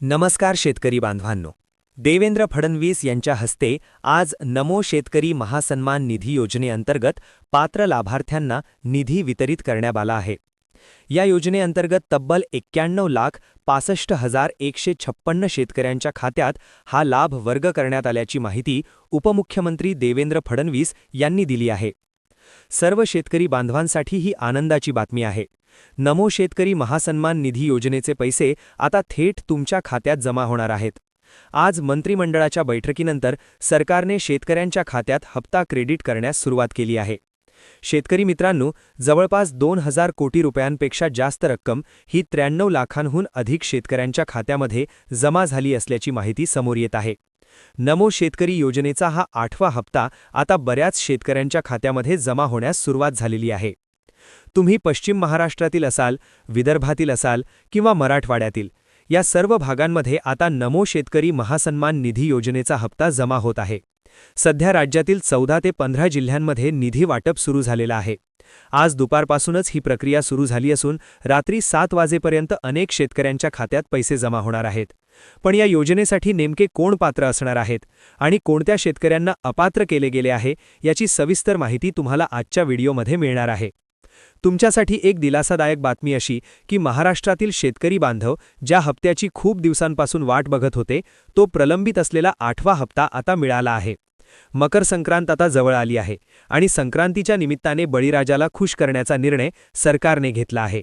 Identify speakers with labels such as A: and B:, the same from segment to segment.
A: नमस्कार शेतकरी बांधवांनो. देवेंद्र फडणवीस यांच्या हस्ते आज नमो शेतकरी महासन्मान निधी योजनेअंतर्गत पात्र लाभार्थ्यांना निधी वितरित करण्यात आला आहे. या योजनेअंतर्गत तब्बल एक्क्याण्णव लाख पासष्ट हजार एकशे छप्पन्न शेतकऱ्यांच्या खात्यात हा लाभ वर्ग करण्यात आल्याची माहिती उपमुख्यमंत्री देवेंद्र फडणवीस यांनी दिली आहे. सर्व शेतकरी बांधवांसाठी ही आनंदाची बातमी आहे. नमो शेतकरी महासन्मान निधी योजनेचे पैसे आता थेट तुमच्या खात्यात जमा होणार आहेत. आज मंत्रिमंडळाच्या बैठकीनंतर सरकारने शेतकऱ्यांच्या खात्यात हप्ता क्रेडिट करण्यास सुरुवात केली आहे. शेतकरी मित्रांनो जवळपास दोन हजार कोटी रुपयांपेक्षा जास्त रक्कम ही त्र्याण्णव लाखांहून अधिक शेतकऱ्यांच्या खात्यामध्ये जमा झाली असल्याची माहिती समोर येत आहे. नमो शेतकरी योजनेचा हा आठवा हप्ता आता बऱ्याच शेतकऱ्यांच्या खात्यामध्ये जमा होण्यास सुरुवात झालेली आहे. तुम्ही पश्चिम महाराष्ट्रातील असाल विदर्भातील असाल किंवा मराठवाड्यातील या सर्व भागांमध्ये आता नमो शेतकरी महासन्मान निधी योजनेचा हप्ता जमा होत आहे. सध्या राज्यातील चौदा ते पंधरा जिल्ह्यांमध्ये निधी वाटप सुरू झालेलं आहे. आज दुपारपासूनच ही प्रक्रिया सुरू झाली असून रात्री सात वाजेपर्यंत अनेक शेतकऱ्यांच्या खात्यात पैसे जमा होणार आहेत. पण या योजनेसाठी नेमके कोण पात्र असणार आहेत आणि कोणत्या शेतकऱ्यांना अपात्र केले गेले आहे याची सविस्तर माहिती तुम्हाला आजच्या व्हिडिओमध्ये मिळणार आहे. तुमच्यासाठी एक दिलासादायक बातमी अशी की महाराष्ट्रातील शेतकरी बांधव ज्या हप्त्याची खूप दिवसांपासून वाट बघत होते तो प्रलंबित असलेला आठवा हप्ता आता मिळाला आहे. मकर संक्रांत आता जवळ आली आहे आणि संक्रांतीच्या निमित्ताने बळीराजाला खुश करण्याचा निर्णय सरकारने घेतला आहे.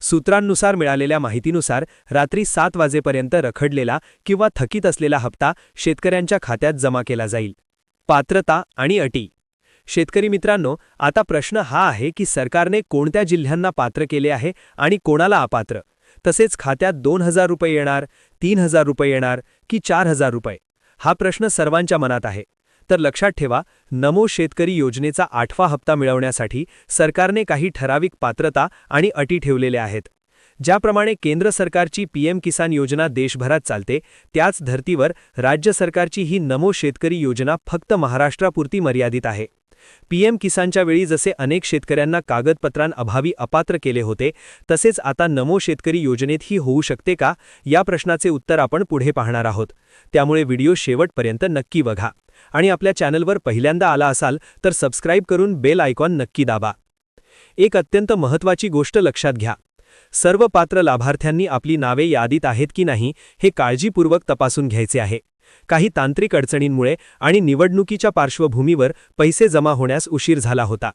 A: सूत्रांनुसार मिळालेल्या माहितीनुसार रात्री सात वाजेपर्यंत रखडलेला किंवा थकीत असलेला हप्ता शेतकऱ्यांच्या खात्यात जमा केला जाईल. पात्रता आणि अटी. शेतकरी मित्रांनो आता प्रश्न हा आहे की सरकारने कोणत्या जिल्ह्यांना पात्र केले आहे आणि कोणाला अपात्र? तसेच खात्यात दोन हजार रुपये येणार तीन हजार रुपये येणार की चार हजार रुपये? हा प्रश्न सर्वांच्या मनात आहे. तर लक्षात ठेवा नमो शेतकरी योजनेचा आठवा हप्ता मिळवण्यासाठी सरकारने काही ठराविक पात्रता आणि अटी ठेवलेल्या आहेत. ज्याप्रमाणे केंद्र सरकारची पीएम किसान योजना देशभरात चालते त्याच धर्तीवर राज्य सरकारची ही नमो शेतकरी योजना फक्त महाराष्ट्रापुरती मर्यादित आहे. पीएम किसानच्या वेळी जसे अनेक शेतकऱ्यांना कागदपत्रांअभावी अपात्र केले होते तसेच आता नमो शेतकरी योजनेतही होऊ शकते का या प्रश्नाचे उत्तर आपण पुढे पाहणार आहोत. त्यामुळे व्हिडिओ शेवटपर्यंत नक्की बघा. आणि आपल्या चॅनलवर पहिल्यांदा आला असाल तर सबस्क्राईब करून बेल आयकॉन नक्की दाबा. एक अत्यंत महत्त्वाची गोष्ट लक्षात घ्या. सर्व पात्र लाभार्थ्यांनी आपली नावे यादीत आहेत की नाही हे काळजीपूर्वक तपासून घ्यायचे आहे. काही तांत्रिक अडचणींमुळे आणि निवडणुकीच्या पार्श्वभूमीवर पैसे जमा होण्यास उशीर झाला होता.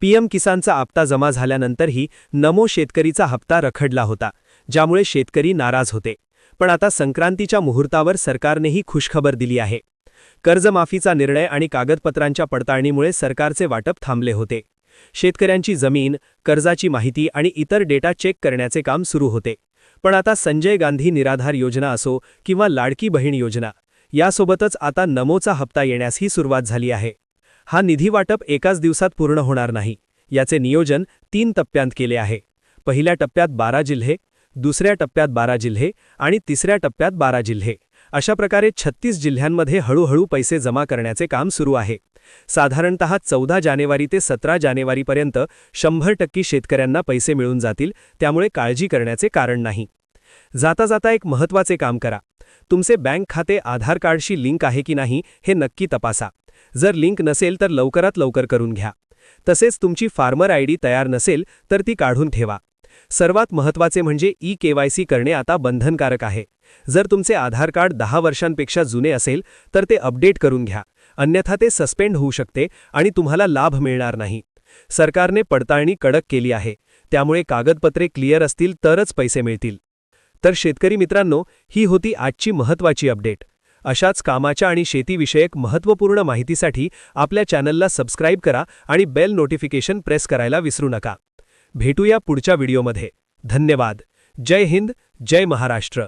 A: पीएम किसानचा हप्ता जमा झाल्यानंतरही नमो शेतकरीचा हप्ता रखडला होता ज्यामुळे शेतकरी नाराज होते. पण आता संक्रांतीच्या मुहूर्तावर सरकारनेही खुशखबर दिली आहे. कर्जमाफीचा निर्णय आणि कागदपत्रांच्या पडताळणीमुळे सरकारचे वाटप थांबले होते. शेतकऱ्यांची जमीन कर्जाची माहिती आणि इतर डेटा चेक करण्याचे काम सुरू होते. पण आता संजय गांधी निराधार योजना असो किंवा लाडकी बहीण योजना यासोबतच आता नमोचा हप्ता येण्यासही सुरुवात झाली आहे. हा निधी वाटप एकाच दिवसात पूर्ण होणार नाही याचे नियोजन तीन टप्प्यांत केले आहे. पहिल्या टप्प्यात बारा जिल्हे दुसऱ्या टप्प्यात बारा जिल्हे आणि तिसऱ्या टप्प्यात बारा जिल्हे. अशा प्रकारे छत्तीस जिल्ह्यांमध्ये हळूहळू पैसे जमा करण्याचे काम सुरू आहे. साधारणत चौदा जानेवारी ते सतरा जानेवारीपर्यंत शंभर टक्के शेतकऱ्यांना पैसे मिळून जातील त्यामुळे काळजी करण्याचे कारण नाही. जाता जाता एक महत्त्वाचे काम करा. तुमचे बँक खाते आधार कार्डशी लिंक आहे की नाही हे नक्की तपासा. जर लिंक नसेल तर लवकरात लवकर करून घ्या. तसेच तुमची फार्मर आय डी तयार नसेल तर ती काढून ठेवा. सर्वात महत्त्वाचे म्हणजे ई केवायसी करणे आता बंधनकारक आहे. जर तुमचे आधार कार्ड दहा वर्षांपेक्षा जुने असेल तर ते अपडेट करून घ्या. अन्यथा ते सस्पेंड होऊ शकते आणि तुम्हाला लाभ मिळणार नाही. सरकारने पडताळणी कडक केली आहे. त्यामुळे कागदपत्रे क्लिअर असतील तरच पैसे मिळतील. तर शेतकरी मित्रांनो ही होती आजची महत्त्वाची अपडेट. अशाच कामाच्या आणि शेतीविषयक महत्त्वपूर्ण माहितीसाठी आपल्या चॅनलला सबस्क्राईब करा आणि बेल नोटिफिकेशन प्रेस करायला विसरू नका. भेटूया पुढच्या व्हिडिओमध्ये. धन्यवाद. जय हिंद. जय महाराष्ट्र.